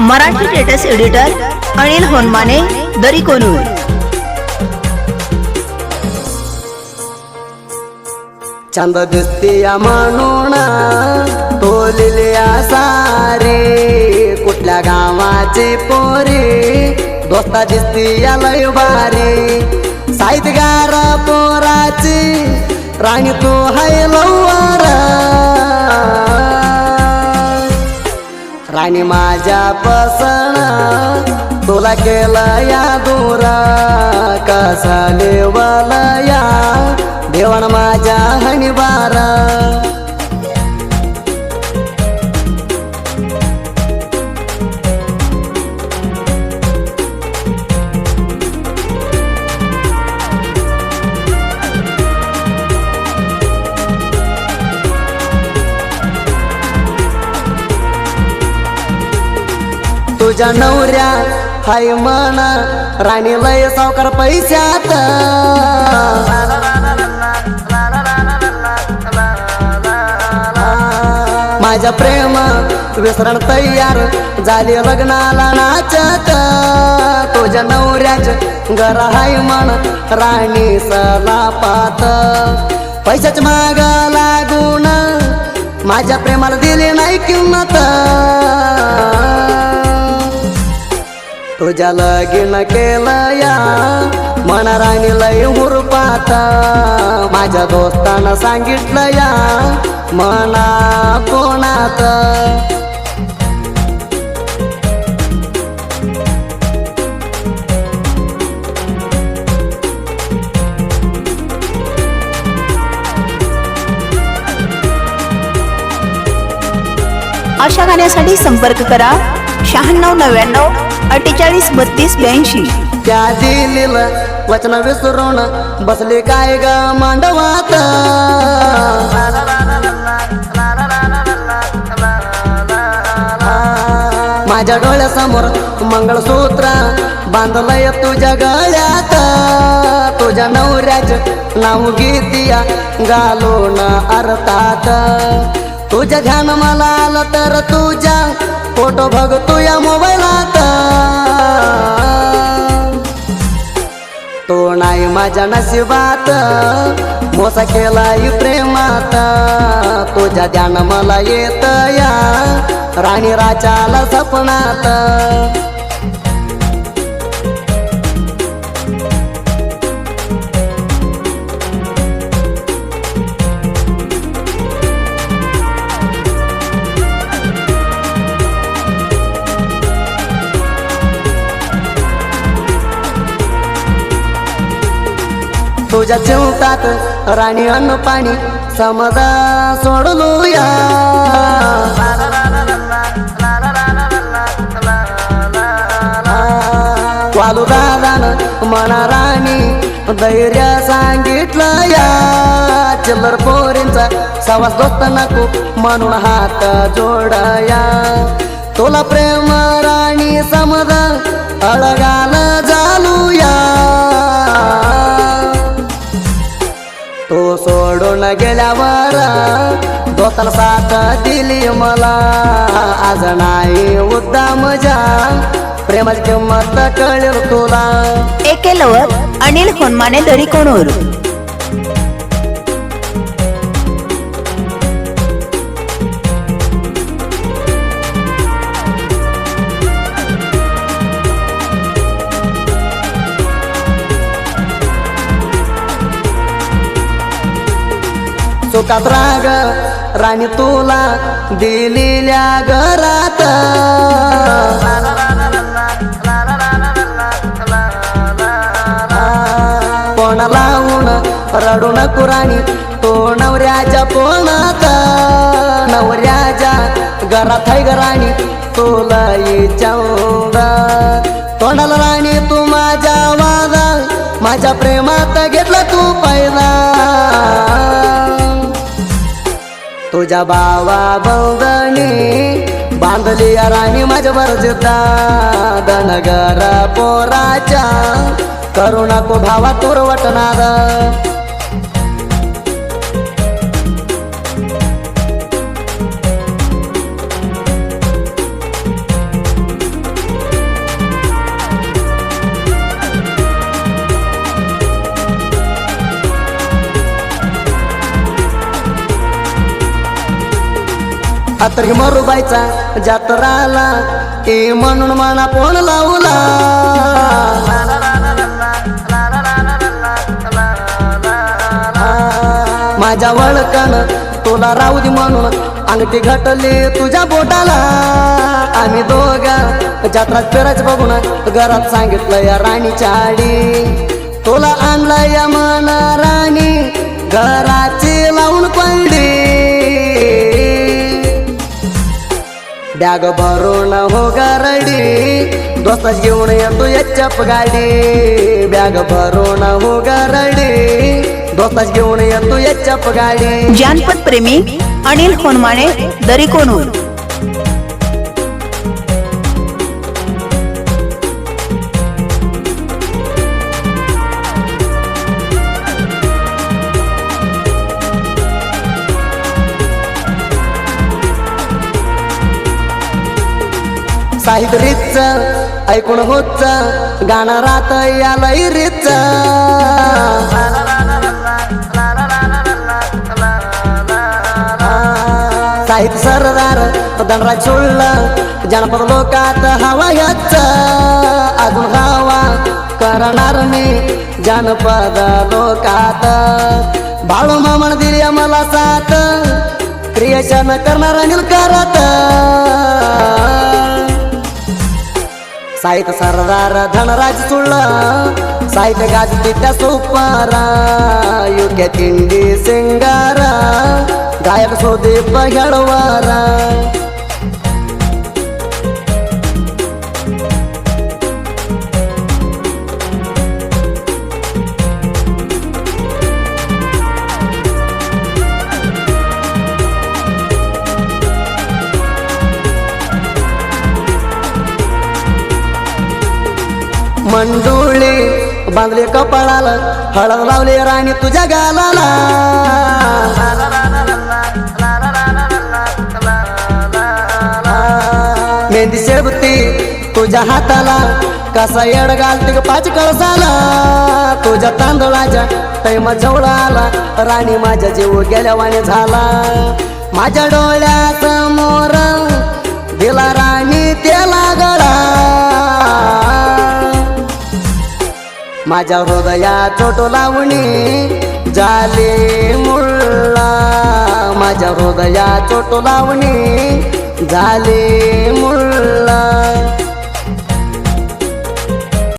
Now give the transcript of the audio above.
Marathi latest editor Anil Honmane दरी कोनूर चंद दिसतीया म्हणून तोलिल्या सारे. कुठल्या गावाचे पोरे दोस्ता दिसतीया लय बारे साहित्यगार पोराची राणी तू हाय लवकर राणी माझ्या पसण तुला केला या दुरा कसा लेवल या? देवण माझ्या हणीबार तुझ्या नवऱ्या हाय मन राणी लय सावकार पैशात. माझ्या प्रेम विसरण तयार झाली लग्नाला नाचत. तुझ्या नवऱ्याच घर हाय मन राणी सलापात पैशाच माग लागून माझ्या प्रेमाला दिली नाही किंमत. तुझ्या लगीन केलं या मनाराणी लय हुरपात. माझ्या दोस्तानं सांगितलं या मना कोणात? अशा गाण्यासाठी संपर्क करा. शहाण्णव नव्याण्णव अठ्ठेचाळीस बत्तीस ब्याऐंशी. त्या दिलेलं वचन विसरून बसले काय ग मांडवात? माझ्या डोळ्यासमोर मंगळसूत्र बांधलंय तुझ्या गळ्यात. तुझ्या नवऱ्याच नाव गीतिया घालून अर्थात तुझ्या ध्यान मला आलं तर तुझ्या फोटो बघतो या मोबाईलात. तो नाही माझ्या नशिबात. मोसा केलाय प्रेमात. तुझ्या ध्यान मला येत या. राणी राजाला सपनात. तुझ्या चिवतात राणी अन्न पाणी समजा सोडलूया वालू दादान मना राणी धैर्य सांगितलं या. चिल्लर पोरींचा सवास दोस्त नको म्हणून हात जोडया. तुला प्रेम राणी समज अळगा सोडून गेल्यावर दोताला साथ दिली मला. आज नाही उद्दा मजा प्रेमाची किंमत कळेल तुला. एके लवर अनिल खोनमाने दरी कोणूर. सुखात राग राणी तुला दिलेल्या घरात. कोण लावून रडू नको राणी तो नवऱ्याच्या कोणात नवऱ्याच्या घरात आहे ग राणी तुला चौदा तोंडाला राणी तू माझ्या वादा माझ्या प्रेमात घेतला तू पहिला तुझ्या बावा बंदणी बांधली या राणी माझ्या बरजिता. दनगर पोराच्या करुणा को भावा तुर वटणार आता मरुबाईचा जात्राला ए म्हणून मला फोन लावला. माझ्या वळकण तुला राहू दे म्हणून अंगठी घटली तुझ्या बोटाला. आम्ही दोघा जात्रात फिरायचं बघून घरात सांगितलं या राणीच्या आडी तुला आणलं या मन राणी घराची बॅग भरून हो गरडी दोस्ताच घेऊन येतो याच्याप गाडी बॅग भरून हो गरडी दोस्ताच घेऊन येतो याच्याप गाडी जानपद प्रेमी अनिल होनमाने दरिकोनूर साहित्य रीतच ऐकून होच गाणं रात यालाही रीतच. साहित्य सरदार धनराज सोडलं जनपद लोकात हवा याच. अजून हवा करणार मी जनपद लोकात. बाळू मामण दिली मला साथ क्रिएशन करणार अनिल करत. ಸಾಹಿತ್ಯ ಸರದಾರ ಧನರಾಜ ಸುಳ್ಳ ಸಾಹಿತ್ಯ ಗಾಜಿದ್ದ ಸೂಪಾರ ಯುಕೆ ತಿಂಡಿ ಸಿಂಗಾರ ಗಾಯಕ ಸುದೀಪ ಹೇಳುವಾರ मंडोळे बांधले कपाळाला हळद लावले राणी तुझ्या गालाला. मेहंदी शेवती तुझ्या हाताला कसा येड घालते पाच कळसाला. तुझ्या तांदळाच्या तैमा जवळ आला राणी माझ्या जीव गेल्यावाने झाला. माझ्या डोळ्यासमोर दिला राणी त्याला गळा. माझ्या हृदया चोट लावणी झाले मुळा माझ्या हृदया चोट लावणी झाले मुळा